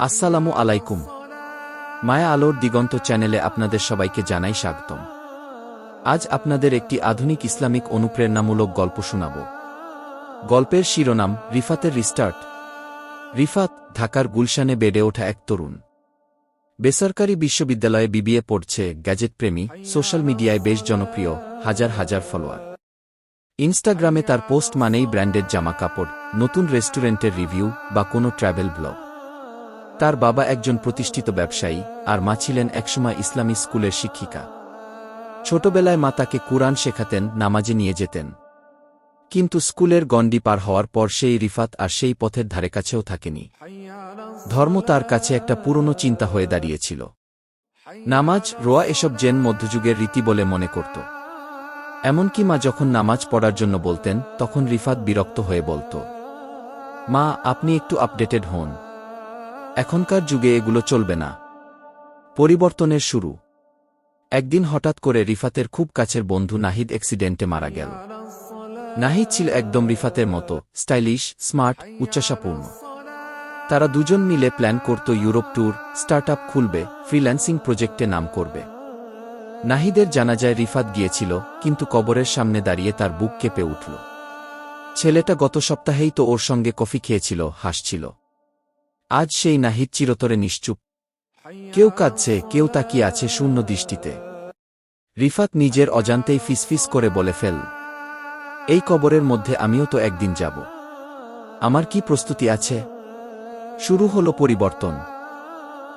আসসালামু আলাইকুম। মায়া আলোর দিগন্ত চ্যানেলে আপনাদের সবাইকে জানাই স্বাগতম। আজ আপনাদের একটি আধুনিক ইসলামিক অনুপ্রেরণামূলক গল্প শোনাব। গল্পের শিরোনাম, রিফাতের রিস্টার্ট। রিফাত, ঢাকার গুলশানে বেড়ে ওঠা এক তরুণ। বেসরকারি বিশ্ববিদ্যালয়ে বিবিএ পড়ছে, গ্যাজেট প্রেমী, সোশ্যাল মিডিয়ায় বেশ জনপ্রিয়, হাজার হাজার ফলোয়ার। ইনস্টাগ্রামে তার পোস্ট মানেই ব্র্যান্ডেড জামা কাপড় নতুন রেস্টুরেন্টের রিভিউ বা কোনো ট্র্যাভেল ব্লগ। তার বাবা একজন প্রতিষ্ঠিত ব্যবসায়ী আর মা ছিলেন একসময় ইসলামী স্কুলের শিক্ষিকা। ছোটবেলায় মা তাকে কুরআন শেখাতেন, নামাজে নিয়ে যেতেন। কিন্তু স্কুলের গণ্ডি পার হওয়ার পর সেই রিফাত আর সেই পথের ধারে কাছেও থাকেনি। ধর্ম তার কাছে একটা পুরনো চিন্তা হয়ে দাঁড়িয়েছিল। নামাজ, রোয়া এসব জেন মধ্যযুগের রীতি বলে মনে করত। এমনকি মা যখন নামাজ পড়ার জন্য বলতেন, তখন রিফাত বিরক্ত হয়ে বলত, মা, আপনি একটু আপডেটেড হন। এখনকার যুগে এগুলো চলবে না। পরিবর্তনের শুরু। একদিন হঠাৎ করে রিফাতের খুব কাছের বন্ধু নাহিদ অ্যাক্সিডেন্টে মারা গেল। নাহিদ ছিল একদম রিফাতের মতো স্টাইলিশ স্মার্ট উচ্চাসাপূর্ণ তারা দুজন মিলে প্ল্যান করত ইউরোপ ট্যুর স্টার্ট খুলবে ফ্রিল্যান্সিং প্রজেক্টে নাম করবে। নাহিদের জানাজায় রিফাত গিয়েছিল, কিন্তু কবরের সামনে দাঁড়িয়ে তার বুক কেঁপে উঠল। ছেলেটা গত সপ্তাহেই তো ওর সঙ্গে কফি খেয়েছিল, হাসছিল। আজ সেই নাহিদ চিরতরে নিশ্চুপ। কেউ কাঁদছে, কেউ তাকিয়ে আছে শূন্য দৃষ্টিতে। রিফাত নিজের অজান্তেই ফিসফিস করে বলে, ফেল। এই কবরের মধ্যে আমিও তো একদিন যাব। আমার কি প্রস্তুতি আছে? শুরু হলো পরিবর্তন।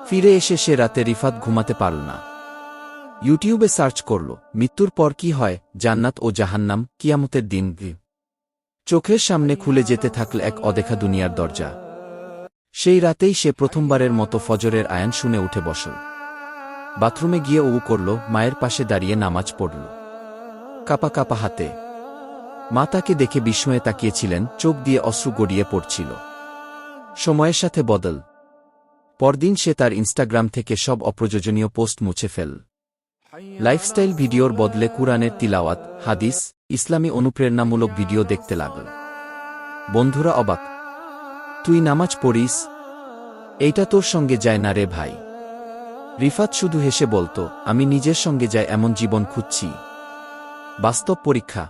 ফিরে এসে সে রাতে রিফাত ঘুমাতে পারল না। ইউটিউবে সার্চ করল, মৃত্যুর পর কি হয়? জান্নাত ও জাহান্নাম, কিয়ামতের দিন। চোখের সামনে খুলে যেতে থাকল এক অদেখা দুনিয়ার দরজা। সেই রাতেই সে প্রথমবারের মতো ফজরের আয়ান শুনে উঠে বসল। বাথরুমে গিয়ে উ করল, মায়ের পাশে দাঁড়িয়ে নামাজ পড়ল। কাপা কাপা হাতে। মা তাকে দেখে বিস্ময়ে তাকিয়েছিলেন, চোখ দিয়ে অশ্রু গড়িয়ে পড়ছিল। সময়ের সাথে বদল। পরদিন সে তার ইনস্টাগ্রাম থেকে সব অপ্রয়োজনীয় পোস্ট মুছে ফেল। লাইফস্টাইল ভিডিওর বদলে কুরআনের তিলাওয়াত, হাদিস, ইসলামী অনুপ্রেরণামূলক ভিডিও দেখতে লাগল। বন্ধুরা অবাক। তুই নামাজ পড়িস, এইটা তোর সঙ্গে যায় না রে ভাই। রিফাত শুধু হেসে বলতো, আমি নিজের সঙ্গে যাই এমন জীবন খুঁজছি। বাস্তব পরীক্ষা।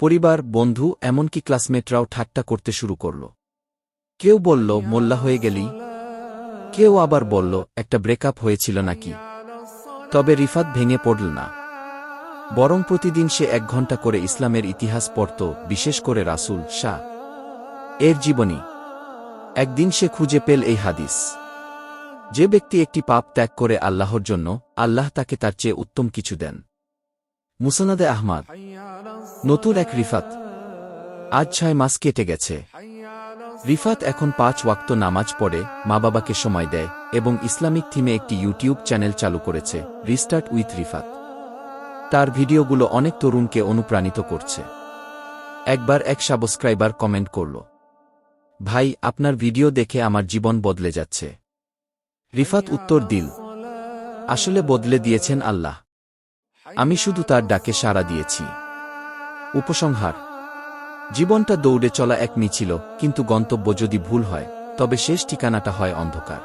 পরিবার, বন্ধু, এমনকি ক্লাসমেটরাও ঠাট্টা করতে শুরু করল। কেউ বলল, মোল্লা হয়ে গেলি। কেউ আবার বলল, একটা ব্রেকআপ হয়েছিল নাকি। তবে রিফাত ভেঙে পড়ল না। বরং প্রতিদিন সে এক ঘণ্টা করে ইসলামের ইতিহাস পড়ত, বিশেষ করে রাসুল, শাহ। এর জীবনী। একদিন সে খুঁজে পেল এই হাদিস। যে ব্যক্তি একটি পাপ ত্যাগ করে আল্লাহর জন্য, আল্লাহ তাকে তার চেয়ে উত্তম কিছু দেন। মুসানাদে আহমাদ। নতুন এক রিফাত। আজ ছয় মাস কেটে গেছে। রিফাত এখন পাঁচ ওয়াক্ত নামাজ পড়ে মা বাবাকে সময় দেয় এবং ইসলামিক থিমে একটি ইউটিউব চ্যানেল চালু করেছে, রিস্টার্ট উইথ রিফাত। তার ভিডিওগুলো অনেক তরুণকে অনুপ্রাণিত করছে। একবার এক সাবস্ক্রাইবার কমেন্ট করল ভাই, আপনার ভিডিও দেখে আমার জীবন বদলে যাচ্ছে। রিফাত উত্তর দিল, আসলে বদলে দিয়েছেন আল্লাহ। আমি শুধু তার ডাকে সাড়া দিয়েছি। উপসংহার, জীবনটা দৌড়ে চলা এক মিছিল, কিন্তু গন্তব্য যদি ভুল হয়, তবে শেষ ঠিকানাটা হয় অন্ধকার।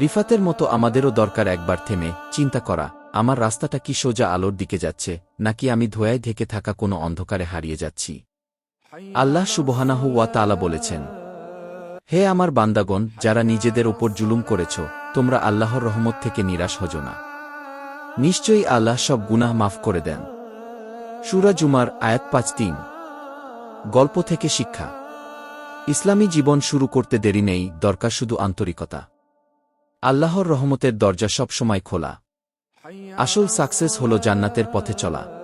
রিফাতের মতো আমাদেরও দরকার একবার থেমে, চিন্তা করা, আমার রাস্তাটা কি সোজা আলোর দিকে যাচ্ছে, নাকি আমি ধোয়ায় ঢেকে থাকা কোনো অন্ধকারে হারিয়ে যাচ্ছি। আল্লাহ সুবহানাহু ওয়া তালা বলেছেন, হে আমার বান্দাগণ, যারা নিজেদের ওপর জুলুম করেছ, তোমরা আল্লাহর রহমত থেকে নিরাশ হজ না। নিশ্চয়ই আল্লাহ সব গুনাহ মাফ করে দেন। সুরা জুমার আয়াত পাঁচ তিন। গল্প থেকে শিক্ষা। ইসলামী জীবন শুরু করতে দেরি নেই, দরকার শুধু আন্তরিকতা। আল্লাহর রহমতের দরজা সব সময় খোলা। আসল সাকসেস হল জান্নাতের পথে চলা।